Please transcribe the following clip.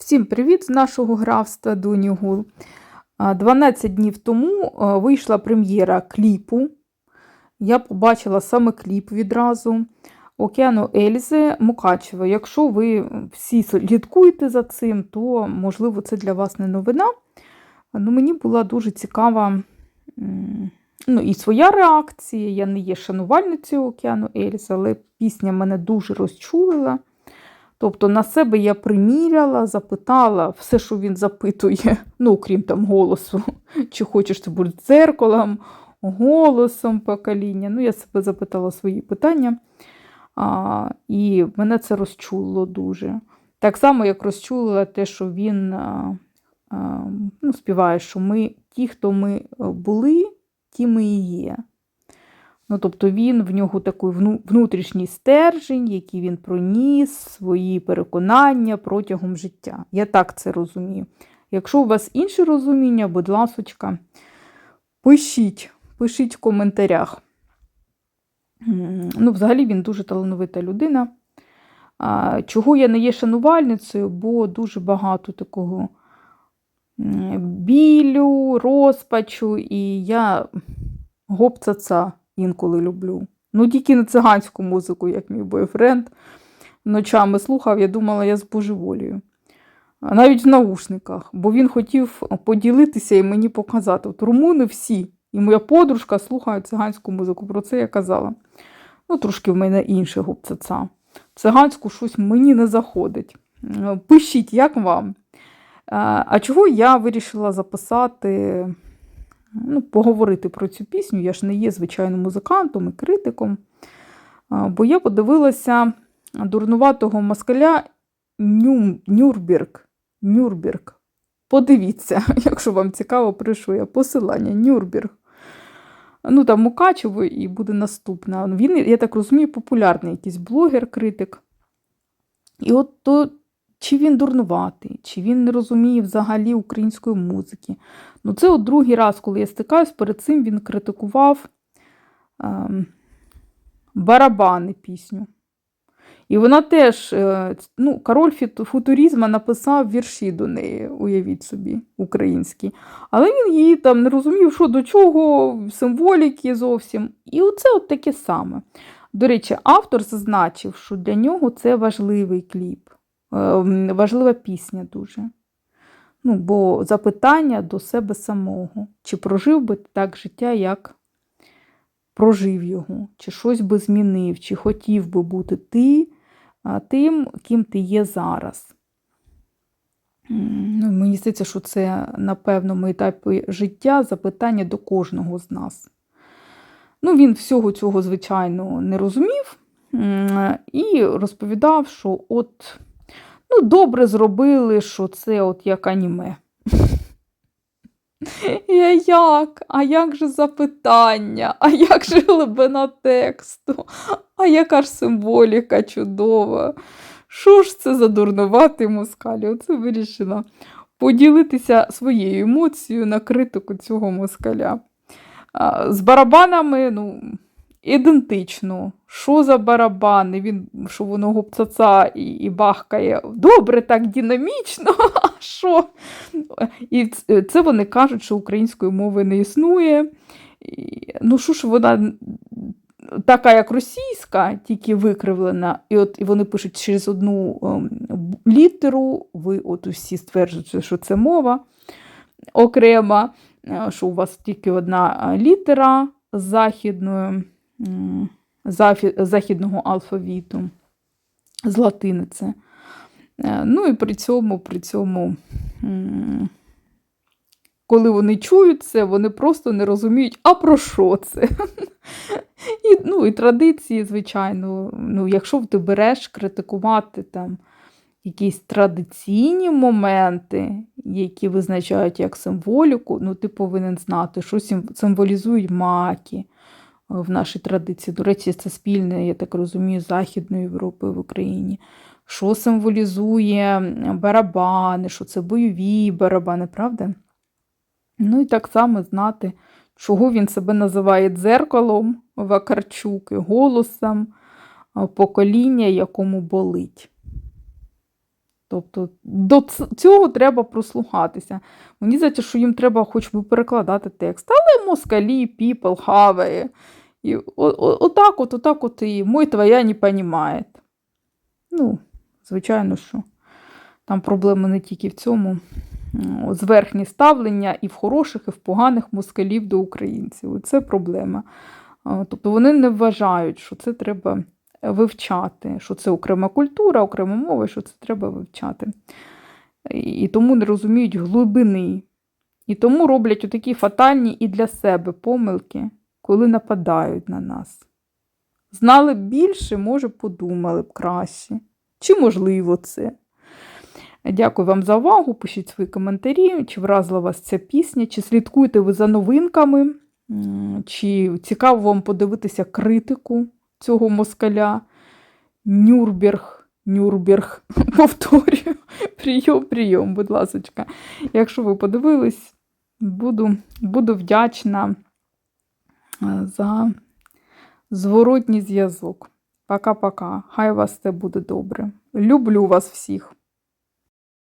Всім привіт з нашого графства Дуні Гул. 12 днів тому вийшла прем'єра кліпу. Я побачила саме кліп відразу Океану Ельзи Мукачева. Якщо ви всі слідкуєте за цим, то, можливо, це для вас не новина. Ну, мені була дуже цікава ну, і своя реакція. Я не є шанувальницею Океану Ельзи, але пісня мене дуже розчулила. Тобто на себе я приміряла, запитала все, що він запитує, ну, крім там голосу, чи хочеш це бути дзеркалом, голосом покоління. Ну, я себе запитала свої питання, а, і мене це розчулило дуже. Так само, як розчулило те, що він а, а, ну, співає, що ми ті, хто ми були, ті ми і є. Ну, тобто він в нього такий внутрішній стержень, який він проніс, свої переконання протягом життя. Я так це розумію. Якщо у вас інше розуміння, будь ласочка, пишіть, пишіть в коментарях. Ну, взагалі він дуже талановита людина. Чого я не є шанувальницею, бо дуже багато такого білю, розпачу, і я гопцаца інколи люблю. Ну, тільки не циганську музику, як мій бойфренд. Ночами слухав, я думала, я збожеволію. Навіть в наушниках, бо він хотів поділитися і мені показати. От румуни всі, і моя подружка слухають циганську музику. Про це я казала. Ну, трошки в мене інше гопцаца. Циганську щось мені не заходить. Пишіть, як вам. А чого я вирішила записати, ну, поговорити про цю пісню? Я ж не є звичайним музикантом і критиком. Бо я подивилася дурнуватого москаля Нюм, Нюрберг. Нюрберг. Подивіться, якщо вам цікаво, пришлю я посилання Нюрберг. Ну, там Мукачево і буде наступна. Він, я так розумію, популярний якийсь блогер-критик. І от то, чи він дурнуватий, чи він не розуміє взагалі української музики. Ну, це от другий раз, коли я стикаюсь, перед цим він критикував ем, барабани пісню. І вона теж, е, ну, король футуризма написав вірші до неї, уявіть собі, українські. Але він її там не розумів, що до чого, символіки зовсім. І оце от таке саме. До речі, автор зазначив, що для нього це важливий кліп, е, важлива пісня дуже. Ну, бо запитання до себе самого. Чи прожив би ти так життя, як прожив його, чи щось би змінив, чи хотів би бути ти тим, ким ти є зараз. Ну, мені здається, що це на певному етапі життя запитання до кожного з нас. Ну, він всього цього, звичайно, не розумів і розповідав, що от, добре зробили, що це от як аніме. Я як? А як же запитання? А як же глибина тексту? А яка ж символіка чудова? Що ж це за дурнуватий москалі? Оце вирішила поділитися своєю емоцією на критику цього москаля. З барабанами, ну, ідентично. Що за барабани? Він, що воно гопцаца і, і бахкає. Добре, так динамічно. А що? І це вони кажуть, що української мови не існує. І, Ну, що ж вона така, як російська, тільки викривлена. І от і вони пишуть через одну ем, літеру. Ви от усі стверджуєте, що це мова окрема, е, що у вас тільки одна е, літера з західної, м, зафі- західного алфавіту, з латиниці. Е, Ну і при цьому, при цьому, коли вони чують це, вони просто не розуміють, а про що це? І, ну, і традиції, звичайно, ну, якщо ти береш критикувати там якісь традиційні моменти, які визначають як символіку, ну, ти повинен знати, що символізують маки в нашій традиції. До речі, це спільне, я так розумію, Західної Європи в Україні. Що символізує барабани, що це бойові барабани, правда? Ну і так само знати, чого він себе називає дзеркалом Вакарчук і голосом покоління, якому болить. Тобто до цього треба прослухатися. Мені здається, що їм треба хоч би перекладати текст. Але москалі, people, хаває. О- отак от, отак от і мой твоя не понімає. Ну, звичайно, що там проблеми не тільки в цьому. М, Зверхнє ставлення і в хороших, і в поганих москалів до українців. Це проблема. Тобто вони не вважають, що це треба вивчати, що це окрема культура, окрема мова, що це треба вивчати. І тому не розуміють глибини. І тому роблять отакі фатальні і для себе помилки, коли нападають на нас. Знали б більше, може, подумали б краще. Чи можливо це? Дякую вам за увагу. Пишіть свої коментарі, чи вразила вас ця пісня, чи слідкуєте ви за новинками, чи цікаво вам подивитися критику цього москаля. Нюрберг, Нюрберг, повторюю, прийом, прийом, будь ласочка. Якщо ви подивились, буду, буду вдячна за зворотній зв'язок. Пока-пока. Хай вас все буде добре. Люблю вас всіх.